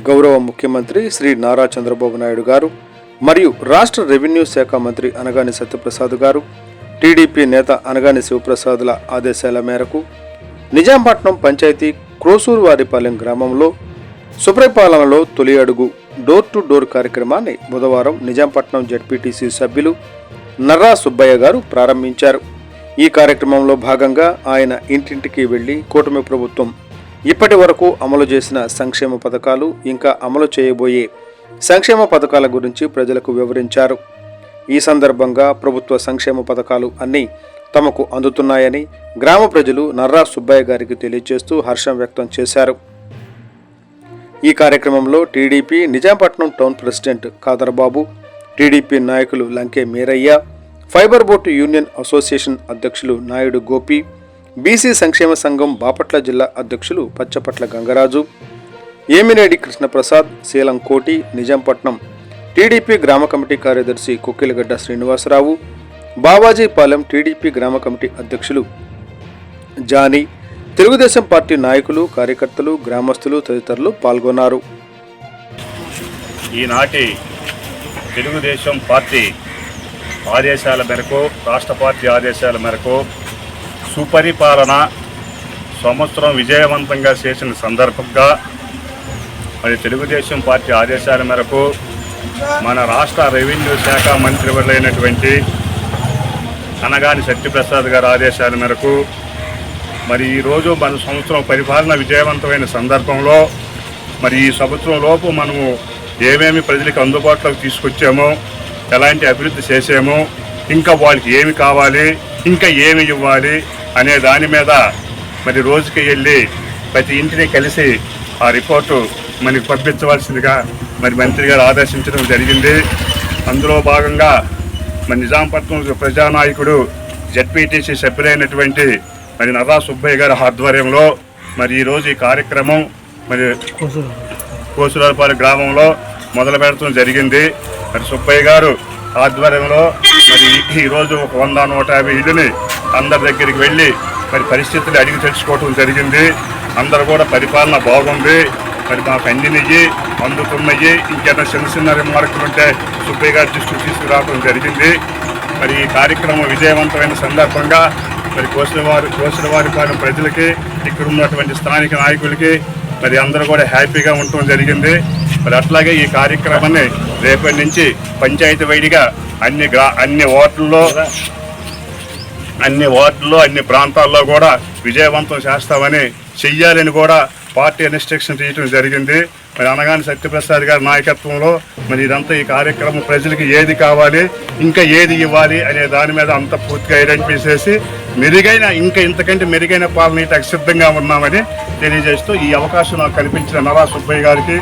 గౌరవ ముఖ్యమంత్రి శ్రీ నారా చంద్రబాబు నాయుడు గారు మరియు రాష్ట్ర రెవెన్యూ శాఖ మంత్రి అనగాని సత్యప్రసాద్ గారు టీడీపీ నేత అనగాని శివప్రసాద్ల ఆదేశాల మేరకు నిజాంపట్నం పంచాయతీ క్రోసూరువారిపాలెం గ్రామంలో సుప్రపాలనలో తొలి అడుగు డోర్ టు డోర్ కార్యక్రమాన్ని బుధవారం నిజాంపట్నం జడ్పీటీసీ సభ్యులు నర్రా సుబ్బయ్య గారు ప్రారంభించారు. ఈ కార్యక్రమంలో భాగంగా ఆయన ఇంటింటికి వెళ్ళి కూటమి ప్రభుత్వం ఇప్పటి వరకు అమలు చేసిన సంక్షేమ పథకాలు ఇంకా అమలు చేయబోయే సంక్షేమ పథకాల గురించి ప్రజలకు వివరించారు. ఈ సందర్భంగా ప్రభుత్వ సంక్షేమ పథకాలు అన్నీ తమకు అందుతున్నాయని గ్రామ ప్రజలు నర్రా సుబ్బయ్య గారికి తెలియజేస్తూ హర్షం వ్యక్తం చేశారు. ఈ కార్యక్రమంలో TDP Nizampatnam town president Kadarbabu TDP నాయకులు Lanke Meeraiah fibre boat union association అధ్యక్షులు నాయుడు గోపి బీసీ సంక్షేమ సంఘం బాపట్ల జిల్లా అధ్యక్షులు పచ్చపట్ల గంగరాజు ఏమినేడి కృష్ణప్రసాద్ శీలం కోటి నిజాంపట్నం టీడీపీ గ్రామ కమిటీ కార్యదర్శి కుక్కిలగడ్డ శ్రీనివాసరావు బావాజీపాలెం టీడీపీ గ్రామ కమిటీ అధ్యక్షులు జానీ తెలుగుదేశం పార్టీ నాయకులు కార్యకర్తలు గ్రామస్తులు తదితరులు పాల్గొన్నారు. ఈనాటి తెలుగుదేశం పార్టీ ఆదేశాల మేరకు రాష్ట్ర పార్టీ ఆదేశాల మేరకు సుపరిపాలన సంవత్సరం విజయవంతంగా చేసిన సందర్భంగా మరి తెలుగుదేశం పార్టీ ఆదేశాల మేరకు మన రాష్ట్ర రెవెన్యూ శాఖ మంత్రివర్యులైనటువంటి అనగాని సత్యప్రసాద్ గారి ఆదేశాల మేరకు మరి ఈరోజు మన సంవత్సరం పరిపాలన విజయవంతమైన సందర్భంలో మరి ఈ సంవత్సరం లోపు మనము ఏమేమి ప్రజలకు అందుబాటులోకి తీసుకొచ్చామో ఎలాంటి అభివృద్ధి చేసామో ఇంకా వాళ్ళకి ఏమి కావాలి ఇంకా ఏమి ఇవ్వాలి అనే దాని మీద మరి రోజుకి వెళ్ళి ప్రతి ఇంటిని కలిసి ఆ రిపోర్టు మనకి పంపించవలసిందిగా మరి మంత్రి గారు ఆదేశించడం జరిగింది. అందులో భాగంగా మరి నిజాంపట్నం ప్రజానాయకుడు జడ్పీటీసీ సభ్యులైనటువంటి మరి నర్రా సుబ్బయ్య గారి ఆధ్వర్యంలో మరి ఈరోజు ఈ కార్యక్రమం మరి కోసులపాలెం గ్రామంలో మొదలు పెడటం జరిగింది. మరి సుబ్బయ్య గారు ఆధ్వర్యంలో మరి ఈరోజు ఒక వంద నూట యాభై ఇల్లుని అందరి దగ్గరికి వెళ్ళి మరి పరిస్థితులు అడిగి తెలుసుకోవటం జరిగింది. అందరూ కూడా పరిపాలన బాగుంది. మరి మాకు అందినయ్యి అందుతున్నయ్యి ఇంకేమైనా చిన్న చిన్న రిమార్కులు ఉంటే సుబ్బయ్య గారి దృష్టికి తీసుకురావడం జరిగింది. మరి ఈ కార్యక్రమం విజయవంతమైన సందర్భంగా మరి కోసినవారి కోసినవారిపాలెం ప్రజలకి ఇక్కడ ఉన్నటువంటి స్థానిక నాయకులకి మరి అందరూ కూడా హ్యాపీగా ఉండటం జరిగింది. మరి అట్లాగే ఈ కార్యక్రమాన్ని రేపటి నుంచి పంచాయతీ వైడిగా అన్ని గ్రా అన్ని ఓట్లలో అన్ని వార్డుల్లో అన్ని ప్రాంతాల్లో కూడా విజయవంతం చేస్తామని చెయ్యాలని కూడా పార్టీ ఇన్స్ట్రక్షన్ చేయడం జరిగింది. మరి అనగాని సత్యప్రసాద్ గారి నాయకత్వంలో మరి ఇదంతా ఈ కార్యక్రమం ప్రజలకి ఏది కావాలి ఇంకా ఏది ఇవ్వాలి అనే దాని మీద అంత పూర్తిగా ఐడెంటిఫై చేసి మెరుగైన ఇంకా ఇంతకంటే మెరుగైన పాలన ఇటు సిద్ధంగా ఉన్నామని తెలియజేస్తూ ఈ అవకాశం నాకు కల్పించిన నరా సుబ్బయ్య గారికి